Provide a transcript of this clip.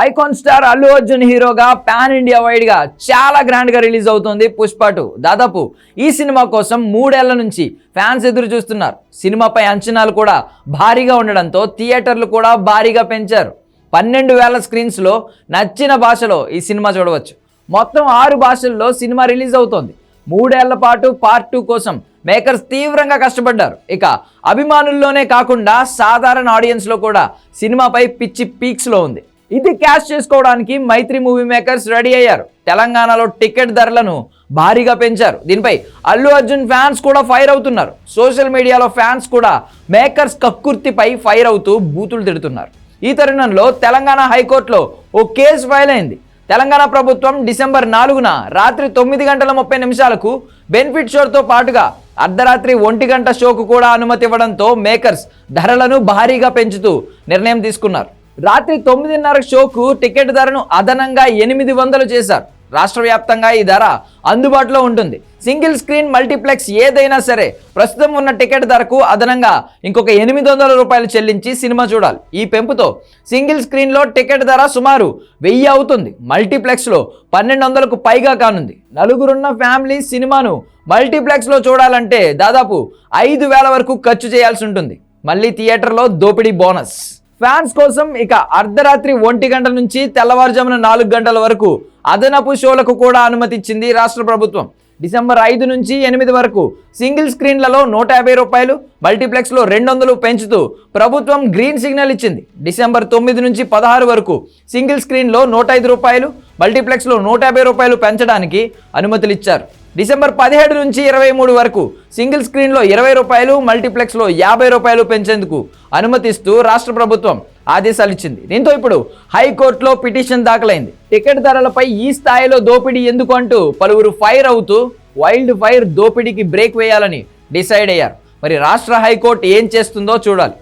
Icon star Allu Arjun హీరోగా pan India వైడ్గా చాలా గ్రాండ్గా రిలీజ్ అవుతుంది పుష్ప టూ. దాదాపు ఈ సినిమా కోసం మూడేళ్ళ నుంచి ఫ్యాన్స్ ఎదురు చూస్తున్నారు. సినిమాపై అంచనాలు కూడా భారీగా ఉండడంతో థియేటర్లు కూడా భారీగా పెంచారు. పన్నెండు వేల స్క్రీన్స్లో నచ్చిన భాషలో ఈ సినిమా చూడవచ్చు. మొత్తం ఆరు భాషల్లో సినిమా రిలీజ్ అవుతోంది. మూడేళ్ళ పాటు పార్ట్ టూ కోసం మేకర్స్ తీవ్రంగా కష్టపడ్డారు. ఇక అభిమానుల్లోనే కాకుండా సాధారణ ఆడియన్స్లో కూడా సినిమాపై పిచ్చి పీక్స్లో ఉంది. ఇది క్యాష్ చేసుకోవడానికి మైత్రి మూవీ మేకర్స్ రెడీ అయ్యారు. తెలంగాణలో టికెట్ ధరలను భారీగా పెంచారు. దీనిపై అల్లు అర్జున్ ఫ్యాన్స్ కూడా ఫైర్ అవుతున్నారు. సోషల్ మీడియాలో ఫ్యాన్స్ కూడా మేకర్స్ కక్కుర్తిపై ఫైర్ అవుతూ బూతులు తిడుతున్నారు. ఈ తరుణంలో తెలంగాణ హైకోర్టులో ఓ కేసు ఫైల్ అయింది. తెలంగాణ ప్రభుత్వం డిసెంబర్ నాలుగున రాత్రి తొమ్మిది గంటల ముప్పై నిమిషాలకు బెనిఫిట్ షోతో పాటుగా అర్ధరాత్రి ఒంటి గంట షోకు కూడా అనుమతి ఇవ్వడంతో మేకర్స్ ధరలను భారీగా పెంచుతూ నిర్ణయం తీసుకున్నారు. రాత్రి తొమ్మిదిన్నర షోకు టికెట్ ధరను అదనంగా ఎనిమిది వందలు చేశారు. రాష్ట్ర వ్యాప్తంగా ఈ ధర అందుబాటులో ఉంటుంది. సింగిల్ స్క్రీన్ మల్టీప్లెక్స్ ఏదైనా సరే ప్రస్తుతం ఉన్న టికెట్ ధరకు అదనంగా ఇంకొక ఎనిమిది వందల రూపాయలు చెల్లించి సినిమా చూడాలి. ఈ పెంపుతో సింగిల్ స్క్రీన్లో టికెట్ ధర సుమారు వెయ్యి అవుతుంది. మల్టీప్లెక్స్లో పన్నెండు వందలకు పైగా కానుంది. నలుగురున్న ఫ్యామిలీ సినిమాను మల్టీప్లెక్స్లో చూడాలంటే దాదాపు ఐదు వేల వరకు ఖర్చు చేయాల్సి ఉంటుంది. మళ్ళీ థియేటర్లో దోపిడీ బోనస్. ఫ్యాన్స్ కోసం ఇక అర్ధరాత్రి ఒంటి గంట నుంచి తెల్లవారుజామున నాలుగు గంటల వరకు అదనపు షోలకు కూడా అనుమతి ఇచ్చింది రాష్ట్ర ప్రభుత్వం. డిసెంబర్ ఐదు నుంచి ఎనిమిది వరకు సింగిల్ స్క్రీన్లలో నూట యాభై రూపాయలు మల్టీప్లెక్స్లో రెండు వందలు పెంచుతూ ప్రభుత్వం గ్రీన్ సిగ్నల్ ఇచ్చింది. డిసెంబర్ తొమ్మిది నుంచి పదహారు వరకు సింగిల్ స్క్రీన్లో నూట ఐదు రూపాయలు మల్టీప్లెక్స్లో నూట యాభై రూపాయలు పెంచడానికి అనుమతులు ఇచ్చారు డిసెంబర్ పదిహేడు నుంచి ఇరవై మూడు వరకు సింగిల్ స్క్రీన్లో ఇరవై రూపాయలు మల్టీప్లెక్స్లో యాభై రూపాయలు పెంచేందుకు అనుమతిస్తూ రాష్ట్ర ప్రభుత్వం ఆదేశాలు ఇచ్చింది. దీంతో ఇప్పుడు హైకోర్టులో పిటిషన్ దాఖలైంది. టికెట్ ధరలపై ఈ స్థాయిలో దోపిడీ ఎందుకు అంటూ పలువురు ఫైర్ అవుతూ వైల్డ్ ఫైర్ దోపిడీకి బ్రేక్ వేయాలని డిసైడ్ అయ్యారు. మరి రాష్ట్ర హైకోర్టు ఏం చేస్తుందో చూడాలి.